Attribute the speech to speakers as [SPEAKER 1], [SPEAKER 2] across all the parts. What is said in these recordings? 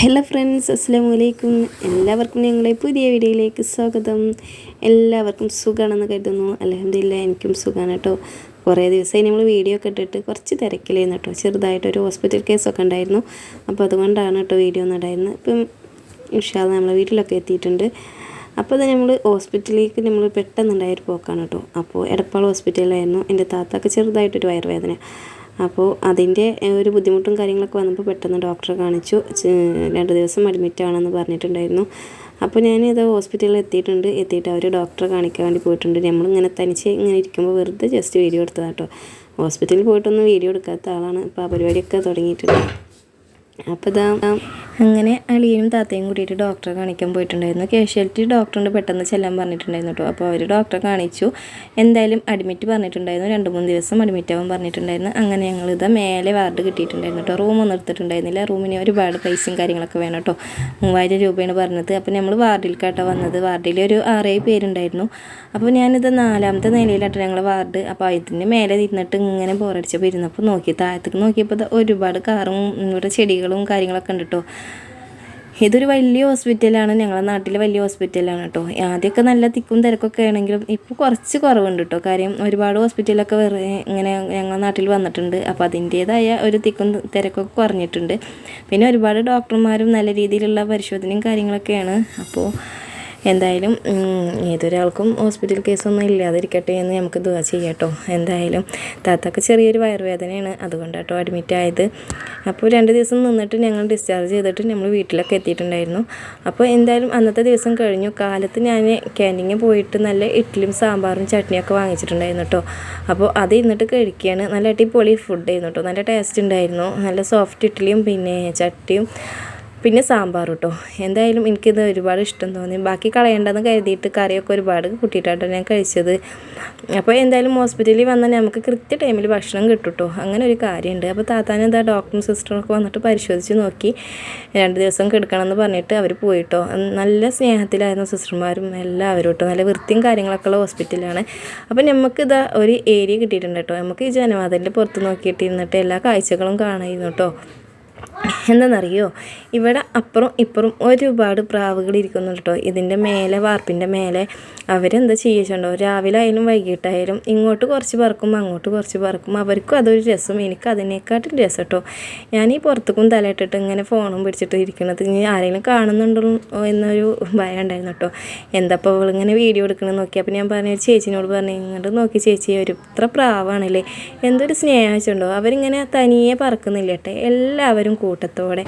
[SPEAKER 1] Hello friends അസ്സാം വലൈക്കും എല്ലാവർക്കും ഞങ്ങളെ പുതിയ വീഡിയോയിലേക്ക് സ്വാഗതം. എല്ലാവർക്കും സുഖമാണെന്ന് കരുതുന്നു. അലഹമില്ല എനിക്കും സുഖമാണ് കേട്ടോ. കുറേ ദിവസമായി നമ്മൾ വീഡിയോ ഒക്കെ ഇട്ടിട്ട് കുറച്ച് തിരക്കിലായിരുന്നു കേട്ടോ. ചെറുതായിട്ടൊരു ഹോസ്പിറ്റൽ കേസൊക്കെ ഉണ്ടായിരുന്നു. അപ്പോൾ അതുകൊണ്ടാണ് കേട്ടോ വീഡിയോ ഒന്നും ഉണ്ടായിരുന്നത്. ഇപ്പം ഇൻഷാൽ നമ്മൾ വീട്ടിലൊക്കെ എത്തിയിട്ടുണ്ട്. അപ്പോൾ അത് നമ്മൾ ഹോസ്പിറ്റലിലേക്ക് നമ്മൾ പെട്ടെന്നുണ്ടായൊരു പോക്കാണ് കേട്ടോ. അപ്പോൾ എടപ്പാൾ ഹോസ്പിറ്റലിലായിരുന്നു എന്റെ താത്താക്ക് ചെറുതായിട്ടൊരു വയറുവേദന. അപ്പോൾ അതിന്റെ ഒരു ബുദ്ധിമുട്ടും കാര്യങ്ങളൊക്കെ വന്നപ്പോൾ പെട്ടെന്ന് ഡോക്ടറെ കാണിച്ചു. രണ്ട് ദിവസം അഡ്മിറ്റ് ആണെന്ന് പറഞ്ഞിട്ടുണ്ടായിരുന്നു. അപ്പോൾ ഞാൻ ഇത് ഹോസ്പിറ്റലിൽ എത്തിയിട്ടുണ്ട്. എത്തിയിട്ട് അവർ ഡോക്ടറെ കാണിക്കാൻ വേണ്ടി പോയിട്ടുണ്ട്. നമ്മളിങ്ങനെ തനിച്ച് ഇങ്ങനെ ഇരിക്കുമ്പോൾ വെറുതെ ജസ്റ്റ് വീഡിയോ എടുത്തതാട്ടോ. ഹോസ്പിറ്റലിൽ പോയിട്ടൊന്നും വീഡിയോ എടുക്കാത്ത ആളാണ്. അപ്പോൾ ആ പരിപാടിയൊക്കെ തുടങ്ങിയിട്ടുണ്ട്. അപ്പോൾ അങ്ങനെ അളിയനും താത്തയും കൂടിയിട്ട് ഡോക്ടറെ കാണിക്കാൻ പോയിട്ടുണ്ടായിരുന്നു. കാഷ്വാലിറ്റി ഡോക്ടറിന്റെ പെട്ടെന്ന് ചെല്ലാൻ പറഞ്ഞിട്ടുണ്ടായിരുന്നു കേട്ടോ അപ്പോൾ അവർ ഡോക്ടറെ കാണിച്ചു. എന്തായാലും അഡ്മിറ്റ് പറഞ്ഞിട്ടുണ്ടായിരുന്നു. രണ്ട് മൂന്ന് ദിവസം അഡ്മിറ്റ് ആവാൻ പറഞ്ഞിട്ടുണ്ടായിരുന്നു. അങ്ങനെ ഞങ്ങൾ ഇതാ മേലെ വാർഡ് കിട്ടിയിട്ടുണ്ടായിരുന്നു കേട്ടോ റൂമൊന്നും എടുത്തിട്ടുണ്ടായിരുന്നില്ല. റൂമിന് ഒരുപാട് പൈസയും കാര്യങ്ങളൊക്കെ വേണം കേട്ടോ മൂവായിരം രൂപയാണ് പറഞ്ഞത്. അപ്പോൾ നമ്മൾ വാർഡിലേക്കാട്ടോ വന്നത്. വാർഡിൽ ഒരു ആറേഴ് പേരുണ്ടായിരുന്നു. അപ്പോൾ ഞാനിത് നാലാമത്തെ നിലയിലാട്ടോ ഞങ്ങൾ വാർഡ് അപ്പോൾ അതിന്റെ മേലെ ഇരുന്നിട്ട് ഇങ്ങനെ ബോറടിച്ചപ്പോൾ ഇരുന്നപ്പോൾ നോക്കി. താഴത്തേക്ക് നോക്കിയപ്പോൾ ഒരുപാട് കാറും ഇവിടെ ചെടികളും കാര്യങ്ങളൊക്കെ ഉണ്ട് കേട്ടോ. ഇതൊരു വലിയ ഹോസ്പിറ്റലാണ് ഞങ്ങളുടെ നാട്ടിലെ വലിയ ഹോസ്പിറ്റലാണ് കേട്ടോ. ആദ്യമൊക്കെ നല്ല തിക്കും തിരക്കൊക്കെ ആണെങ്കിലും ഇപ്പോൾ കുറച്ച് കുറവുണ്ട് കേട്ടോ. കാര്യം ഒരുപാട് ഹോസ്പിറ്റലൊക്കെ വേറെ ഇങ്ങനെ ഞങ്ങളുടെ നാട്ടിൽ വന്നിട്ടുണ്ട്. അപ്പോൾ അതിന്റേതായ ഒരു തിക്കും തിരക്കൊക്കെ കുറഞ്ഞിട്ടുണ്ട്. പിന്നെ ഒരുപാട് ഡോക്ടർമാരും നല്ല രീതിയിലുള്ള പരിശോധനയും കാര്യങ്ങളൊക്കെയാണ്. അപ്പോൾ എന്തായാലും ഏതൊരാൾക്കും ഹോസ്പിറ്റൽ കേസൊന്നും ഇല്ലാതിരിക്കട്ടെ എന്ന് നമുക്ക് ദുവാ ചെയ്യാട്ടോ എന്തായാലും താത്താക്ക് ചെറിയൊരു വയറുവേദനയാണ് അതുകൊണ്ടാട്ടോ അഡ്മിറ്റ് ആയത്. അപ്പോൾ രണ്ട് ദിവസം നിന്നിട്ട് ഞങ്ങൾ ഡിസ്ചാർജ് ചെയ്തിട്ട് നമ്മൾ വീട്ടിലൊക്കെ എത്തിയിട്ടുണ്ടായിരുന്നു. അപ്പോൾ എന്തായാലും അന്നത്തെ ദിവസം കഴിഞ്ഞു. കാലത്ത് ഞാൻ ക്യാന്റീനിൽ പോയിട്ട് നല്ല ഇഡ്ഡലിയും സാമ്പാറും ചട്നിയൊക്കെ വാങ്ങിച്ചിട്ടുണ്ടായിരുന്നു കേട്ടോ അപ്പോൾ അത് ഇന്നിട്ട് കഴിക്കുകയാണ്. നല്ല അടിപൊളി ഫുഡ് ആയിരുന്നു കേട്ടോ നല്ല ടേസ്റ്റ് ഉണ്ടായിരുന്നു. നല്ല സോഫ്റ്റ് ഇഡ്ഡലിയും പിന്നെ ചട്ടിയും പിന്നെ സാമ്പാർ കേട്ടോ എന്തായാലും എനിക്കിത് ഒരുപാട് ഇഷ്ടം തോന്നി. ബാക്കി കളയേണ്ടെന്ന് കരുതിയിട്ട് കറിയൊക്കെ ഒരുപാട് കൂട്ടിയിട്ടാട്ടോ ഞാൻ കഴിച്ചത്. അപ്പോൾ എന്തായാലും ഹോസ്പിറ്റലിൽ വന്നാൽ നമുക്ക് കൃത്യ ടൈമിൽ ഭക്ഷണം കിട്ടും കേട്ടോ അങ്ങനെ ഒരു കാര്യമുണ്ട്. അപ്പോൾ താത്താൻ എന്താ ഡോക്ടറും സിസ്റ്ററൊക്കെ വന്നിട്ട് പരിശോധിച്ച് നോക്കി. രണ്ട് ദിവസം കിടക്കണമെന്ന് പറഞ്ഞിട്ട് അവർ പോയിട്ടോ നല്ല സ്നേഹത്തിലായിരുന്നു സിസ്റ്റർമാരും എല്ലാവരും കേട്ടോ നല്ല വൃത്തിയും കാര്യങ്ങളൊക്കെ ഉള്ള ഹോസ്പിറ്റലാണ് അപ്പോൾ നമുക്കിതാ ഒരു ഏരിയ കിട്ടിയിട്ടുണ്ട് കേട്ടോ നമുക്ക് ഈ ജനവാദന്റെ പുറത്ത് നോക്കിയിട്ട് ഇരുന്നിട്ട് എല്ലാ കാഴ്ചകളും കാണായിരുന്നു കേട്ടോ എന്താണെന്നറിയോ? ഇവിടെ അപ്പുറം ഇപ്പുറം ഒരുപാട് പ്രാവുകൾ ഇരിക്കുന്നുണ്ട് കേട്ടോ. ഇതിന്റെ മേലെ വാർപ്പിന്റെ മേലെ അവരെന്താ ചെയ്യുന്നുണ്ടോ രാവിലെ ആയാലും വൈകിട്ടായാലും ഇങ്ങോട്ട് കുറച്ച് പറക്കും അങ്ങോട്ട് കുറച്ച് പറക്കും അവർക്കും അതൊരു രസം. എനിക്ക് അതിനേക്കാട്ടും രസം കേട്ടോ ഞാൻ ഈ പുറത്തേക്കും തലയിട്ടിട്ട് ഇങ്ങനെ ഫോണും പിടിച്ചിട്ട് ഇരിക്കണത് ഇനി ആരെങ്കിലും കാണുന്നുണ്ടോ എന്നൊരു ഭയം ഉണ്ടായിരുന്നു കേട്ടോ എന്താപ്പോൾ അവളിങ്ങനെ വീഡിയോ എടുക്കണമെന്ന് നോക്കി അപ്പോൾ ഞാൻ പറഞ്ഞ ചേച്ചിനോട് പറഞ്ഞു ഇങ്ങോട്ട് നോക്കി ചേച്ചി ഒരു ഇത്ര പ്രാവാണല്ലേ? എന്തൊരു സ്നേഹിച്ചുണ്ടോ അവരിങ്ങനെ തനിയെ പറക്കുന്നില്ല കേട്ടോ എല്ലാവരും കൂട്ടത്തോടെ.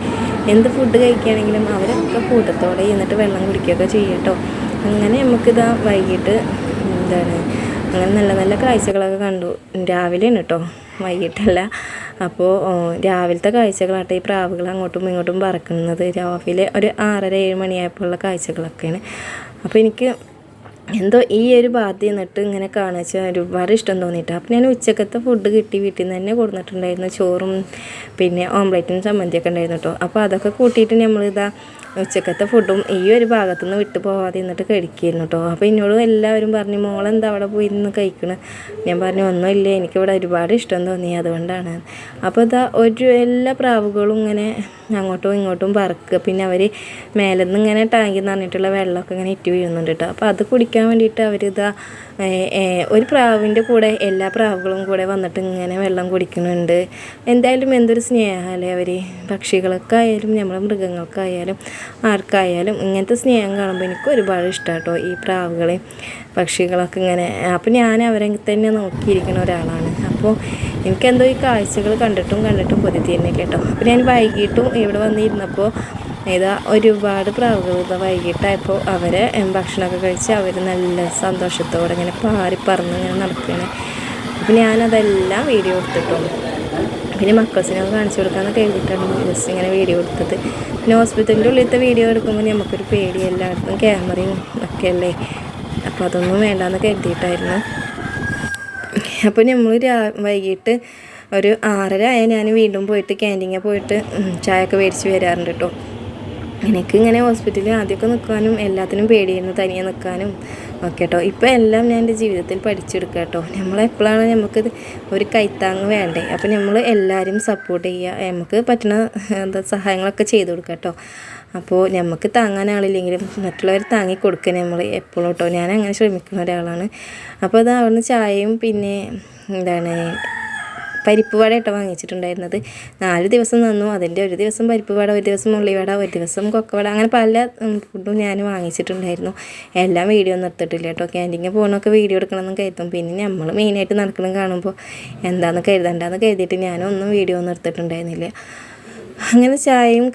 [SPEAKER 1] എന്ത് ഫുഡ് കഴിക്കുകയാണെങ്കിലും അവരൊക്കെ കൂട്ടത്തോടെ എന്നിട്ട് വെള്ളം കുടിക്കുകയൊക്കെ ചെയ്യട്ടോ അങ്ങനെ നമുക്കിതാ വൈകിട്ട് എന്താണ് അങ്ങനെ നല്ല നല്ല കാഴ്ചകളൊക്കെ കണ്ടു. രാവിലെയാണ് കേട്ടോ വൈകിട്ടല്ല. അപ്പോൾ രാവിലത്തെ കാഴ്ചകളാട്ടെ ഈ പ്രാവുകൾ അങ്ങോട്ടും ഇങ്ങോട്ടും പറക്കുന്നത്. രാവിലെ ഒരു ആറര ഏഴ് മണിയായപ്പോഴുള്ള കാഴ്ചകളൊക്കെയാണ്. അപ്പോൾ എനിക്ക് എന്തോ ഈ ഒരു ബാധ്യ നിന്നിട്ട് ഇങ്ങനെ കാണുക ഒരുപാട് ഇഷ്ടം തോന്നിയിട്ട്. അപ്പം ഞാൻ ഉച്ചക്കത്തെ ഫുഡ് കിട്ടി വീട്ടിൽ നിന്ന് തന്നെ കൊടുത്തിട്ടുണ്ടായിരുന്നു ചോറും പിന്നെ ഓംലെറ്റിനും ചമ്മന്തിയൊക്കെ ഉണ്ടായിരുന്നു കേട്ടോ അപ്പോൾ അതൊക്കെ കൂട്ടിയിട്ട് നമ്മളിതാ ഉച്ചക്കത്തെ ഫുഡും ഈ ഒരു ഭാഗത്തുനിന്ന് വിട്ടു പോവാതെ നിന്നിട്ട് കഴിക്കായിരുന്നു കേട്ടോ അപ്പോൾ എന്നോട് എല്ലാവരും പറഞ്ഞു മോളെന്താ അവിടെ പോയി നിന്ന് കഴിക്കണം? ഞാൻ പറഞ്ഞു ഒന്നുമില്ല എനിക്കിവിടെ ഒരുപാട് ഇഷ്ടം തോന്നി അതുകൊണ്ടാണ്. അപ്പോൾ ഇതാ ഒരു എല്ലാ പ്രാവുകളും ഇങ്ങനെ അങ്ങോട്ടും ഇങ്ങോട്ടും പറക്കുക. പിന്നെ അവർ മേലെ നിന്ന് ഇങ്ങനെ ടാങ്കിൽ നിറഞ്ഞിട്ടുള്ള വെള്ളമൊക്കെ ഇങ്ങനെ ഇറ്റ് വീഴുന്നുണ്ട് കേട്ടോ അപ്പോൾ അത് കുടിക്കാൻ വേണ്ടിയിട്ട് അവരിതാ ഒരു പ്രാവിന്റെ കൂടെ എല്ലാ പ്രാവുകളും കൂടെ വന്നിട്ട് ഇങ്ങനെ വെള്ളം കുടിക്കുന്നുണ്ട്. എന്തായാലും എന്തൊരു സ്നേഹമല്ലേ അവർ പക്ഷികൾക്കായാലും നമ്മളെ മൃഗങ്ങൾക്കായാലും ആർക്കായാലും ഇങ്ങനത്തെ സ്നേഹം കാണുമ്പോൾ എനിക്ക് ഒരുപാട് ഇഷ്ടമാട്ടോ ഈ പ്രാവുകളെയും പക്ഷികളൊക്കെ ഇങ്ങനെ. അപ്പോൾ ഞാൻ അവരെ തന്നെ നോക്കിയിരിക്കുന്ന ഒരാളാണ്. അപ്പോൾ എനിക്കെന്തോ ഈ കാഴ്ചകൾ കണ്ടിട്ടും കണ്ടിട്ടും പൊതി തന്നെ കേട്ടോ. അപ്പോൾ ഞാൻ വൈകിട്ടും ഇവിടെ വന്നിരുന്നപ്പോൾ ഇതാ ഒരുപാട് പ്രാവുകൾ ഇതാ വൈകിട്ടായപ്പോൾ അവരെ ഭക്ഷണമൊക്കെ കഴിച്ച് അവർ നല്ല സന്തോഷത്തോടെ ഇങ്ങനെ പാറി പറന്ന് ഇങ്ങനെ നടക്കുകയാണ് അപ്പോൾ ഞാനതെല്ലാം വീഡിയോ എടുത്തിട്ടുണ്ട്. പിന്നെ മക്കൾസിനൊക്കെ കാണിച്ചു കൊടുക്കാമെന്ന് കരുതിയിട്ടാണ് ജസ്റ്റ് ഇങ്ങനെ വീഡിയോ എടുത്തത്. പിന്നെ ഹോസ്പിറ്റലിന്റെ ഉള്ളിലത്തെ വീഡിയോ എടുക്കുമ്പോൾ നമുക്കൊരു പേടി എല്ലായിടത്തും ക്യാമറയും ഒക്കെ അല്ലേ? അപ്പോൾ അതൊന്നും വേണ്ടാന്ന് കരുതിയിട്ടായിരുന്നു. അപ്പോൾ നമ്മൾ രാ വൈകിട്ട് ഒരു ആറര ആയ ഞാൻ വീണ്ടും പോയിട്ട് ക്യാന്റീനിൽ പോയിട്ട് ചായയൊക്കെ മേടിച്ച് വരാറുണ്ട് കേട്ടോ എനിക്ക് ഇങ്ങനെ ഹോസ്പിറ്റലിൽ ആദ്യമൊക്കെ നിൽക്കാനും എല്ലാത്തിനും പേടിയായിരുന്നു തനിയെ നിൽക്കാനും. ഒക്കെ കേട്ടോ ഇപ്പോൾ എല്ലാം ഞാൻ എന്റെ ജീവിതത്തിൽ പഠിച്ചെടുക്കുക കേട്ടോ നമ്മളെപ്പോഴാണ് നമുക്ക് ഒരു കൈത്താങ് വേണ്ടേ? അപ്പോൾ നമ്മൾ എല്ലാവരും സപ്പോർട്ട് ചെയ്യുക. നമുക്ക് പറ്റുന്ന എന്താ സഹായങ്ങളൊക്കെ ചെയ്ത് കൊടുക്കുക കേട്ടോ അപ്പോൾ നമുക്ക് താങ്ങാൻ ആളില്ലെങ്കിലും മറ്റുള്ളവർ താങ്ങി കൊടുക്കുക നമ്മൾ എപ്പോഴും കേട്ടോ ഞാൻ അങ്ങനെ ശ്രമിക്കുന്ന ഒരാളാണ്. അപ്പോൾ അത് അവിടുന്ന് ചായയും പിന്നെ എന്താണ് പരിപ്പ് വട കേട്ടോ വാങ്ങിച്ചിട്ടുണ്ടായിരുന്നത്. നാല് ദിവസം നിന്നു. അതിന്റെ ഒരു ദിവസം പരിപ്പ് വട ഒരു ദിവസം ഉള്ളിവട ഒരു ദിവസം കൊക്കവട അങ്ങനെ പല ഫുഡും ഞാൻ വാങ്ങിച്ചിട്ടുണ്ടായിരുന്നു. എല്ലാം വീഡിയോ ഒന്നും എടുത്തിട്ടില്ല കേട്ടോ. ക്യാന്റീനിൽ പോകണമൊക്കെ വീഡിയോ എടുക്കണമെന്ന് കരുതും. പിന്നെ നമ്മൾ മെയിനായിട്ട് നടക്കണം കാണുമ്പോൾ എന്താണെന്ന് കരുതണ്ടെന്ന് കരുതിയിട്ട് ഞാനൊന്നും വീഡിയോ ഒന്നും എടുത്തിട്ടുണ്ടായിരുന്നില്ല. അങ്ങനെ ചായയും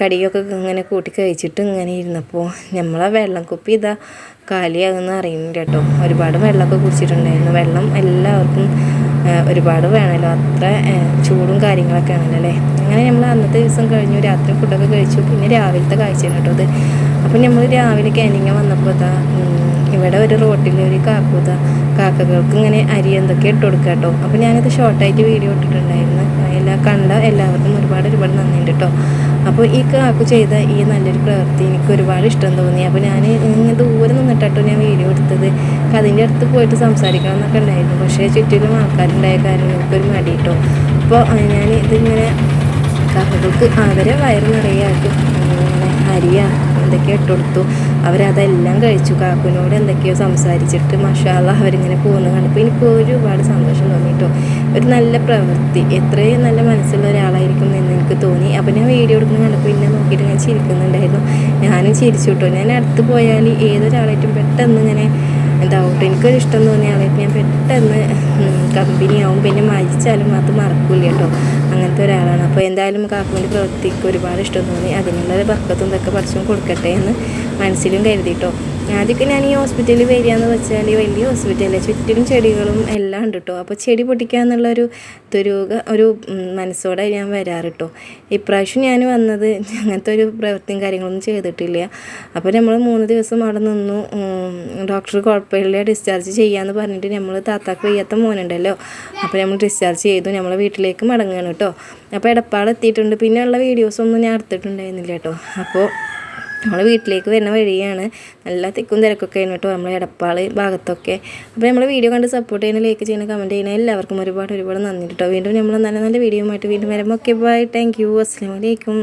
[SPEAKER 1] കടിയൊക്കെ ഇങ്ങനെ കൂട്ടി കഴിച്ചിട്ട് ഇങ്ങനെ ഇരുന്നപ്പോൾ നമ്മളെ വെള്ളം കുപ്പി ഇതാ കാലിയാകുന്ന അറിയുന്നില്ല കേട്ടോ. ഒരുപാട് വെള്ളമൊക്കെ കുടിച്ചിട്ടുണ്ടായിരുന്നു. വെള്ളം എല്ലാവർക്കും ഒരുപാട് വേണമല്ലോ അത്ര ചൂടും കാര്യങ്ങളൊക്കെ ആണല്ലേ അങ്ങനെ നമ്മൾ അന്നത്തെ ദിവസം കഴിഞ്ഞു രാത്രി ഫുഡൊക്കെ കഴിച്ചു. പിന്നെ രാവിലത്തെ കാഴ്ചയാണ് കേട്ടോ അത് അപ്പം നമ്മൾ രാവിലെ ക്യാനിങ്ങ വന്നപ്പോൾ ഇതാ ഇവിടെ ഒരു റോട്ടിൽ ഒരു കാക്കൂത കാക്കകൾക്ക് ഇങ്ങനെ അരി എന്തൊക്കെ ഇട്ട് കൊടുക്കുക കേട്ടോ. അപ്പോൾ ഞാനത് ഷോർട്ടായിട്ട് വീഡിയോ ഇട്ടിട്ടുണ്ടായിരുന്നു. എല്ലാ കണ്ട എല്ലാവർക്കും ഒരുപാട് ഒരുപാട് നന്ദിയുണ്ട് കേട്ടോ. അപ്പോൾ ഈ കാക്കു ചെയ്ത ഈ നല്ലൊരു പ്രവൃത്തി എനിക്ക് ഒരുപാട് ഇഷ്ടം തോന്നി. അപ്പോൾ ഞാൻ ഇങ്ങനെ ദൂരെ നിന്നിട്ടോ ഞാൻ വീഡിയോ എടുത്തത്. അതിന്റെ അടുത്ത് പോയിട്ട് സംസാരിക്കണം എന്നൊക്കെ ഉണ്ടായിരുന്നു. പക്ഷേ ചുറ്റിലും ആൾക്കാരുണ്ടായ കാരണം എനിക്കൊരു മടി കേട്ടോ അപ്പോൾ ഞാൻ ഇതിങ്ങനെ കാക്കകൾക്ക് അവരെ വയറ് നിറയെ ആക്കും ഇങ്ങനെ അരിയ എന്തൊക്കെയോ ഇട്ടുകൊടുത്തു അവരതെല്ലാം കഴിച്ചു. കാക്കുവിനോട് എന്തൊക്കെയോ സംസാരിച്ചിട്ട് മഷാല അവരിങ്ങനെ പോകുന്ന കണ്ടപ്പോൾ എനിക്ക് ഒരുപാട് സന്തോഷം തോന്നി കേട്ടോ. ഒരു നല്ല പ്രവൃത്തി. എത്രയും നല്ല മനസ്സുള്ള ഒരാളായിരിക്കും എന്ന് എനിക്ക് തോന്നി. അപ്പോൾ ഞാൻ വീഡിയോ എടുക്കുന്ന കണ്ടപ്പോൾ എന്നെ നോക്കിയിട്ട് ഞാൻ ചിരിക്കുന്നുണ്ടായിരുന്നു. ഞാനും ചിരിച്ചു കേട്ടോ. ഞാൻ അടുത്ത് പോയാൽ ഏതൊരാളായിട്ടും പെട്ടെന്ന് ഇങ്ങനെ കേട്ടോ എനിക്കൊരു ഇഷ്ടം തോന്നിയ ഞാൻ പെട്ടെന്ന് കമ്പനിയാവും പിന്നെ മരിച്ചാലും അത് മറക്കൂല കേട്ടോ. അങ്ങനത്തെ ഒരാളാണ്. അപ്പോൾ എന്തായാലും കാക്കുവിന്റെ പ്രവൃത്തിക്ക് ഒരുപാട് ഇഷ്ടം തോന്നി. അതിനുള്ള ബർക്കത്തും ഇതൊക്കെ പഠിച്ചും കൊടുക്കട്ടെ എന്ന് മനസ്സിലും കരുതിട്ടോ ആദ്യമൊക്കെ ഞാൻ ഈ ഹോസ്പിറ്റലിൽ വരികയെന്ന് വെച്ചാൽ വലിയ ഹോസ്പിറ്റലിൽ ചുറ്റിലും ചെടികളും എല്ലാം ഉണ്ട് കേട്ടോ. അപ്പോൾ ചെടി പൊട്ടിക്കുക എന്നുള്ളൊരു ദുരൂഹ ഒരു മനസ്സോടെ ഞാൻ വരാറ് കേട്ടോ. ഇപ്രാവശ്യം ഞാൻ വന്നത് അങ്ങനത്തെ ഒരു പ്രവൃത്തിയും കാര്യങ്ങളൊന്നും ചെയ്തിട്ടില്ല. അപ്പോൾ നമ്മൾ മൂന്ന് ദിവസം അവിടെ നിന്നു. ഡോക്ടർ കുഴപ്പമില്ല ഡിസ്ചാർജ് ചെയ്യാമെന്ന് പറഞ്ഞിട്ട് നമ്മൾ താത്താക്ക് വയ്യാത്ത മോനുണ്ടല്ലോ. അപ്പോൾ നമ്മൾ ഡിസ്ചാർജ് ചെയ്തു. നമ്മളെ വീട്ടിലേക്ക് മടങ്ങുകയാണ് കേട്ടോ. അപ്പോൾ എടപ്പാട് എത്തിയിട്ടുണ്ട്. പിന്നെയുള്ള വീഡിയോസൊന്നും ഞാൻ എടുത്തിട്ടുണ്ടായിരുന്നില്ല കേട്ടോ. അപ്പോൾ നമ്മൾ വീട്ടിലേക്ക് വരുന്ന വഴിയാണ്. നല്ല തിക്കും തിരക്കൊക്കെ കേട്ടോ നമ്മൾ എടപ്പാൾ ഭാഗത്തൊക്കെ. അപ്പോൾ നമ്മൾ വീഡിയോ കണ്ട് സപ്പോർട്ട് ചെയ്യുന്ന ലൈക്ക് ചെയ്യുന്ന കമന്റ് ചെയ്യുന്ന എല്ലാവർക്കും ഒരുപാട് ഒരുപാട് നന്ദി കേട്ടോ വീണ്ടും നമ്മൾ നല്ല നല്ല വീഡിയോ ആയിട്ട് വീണ്ടും വരുമ്പോൾ ഓക്കെ ബൈ താങ്ക് യു അസ്സാം വലൈക്കും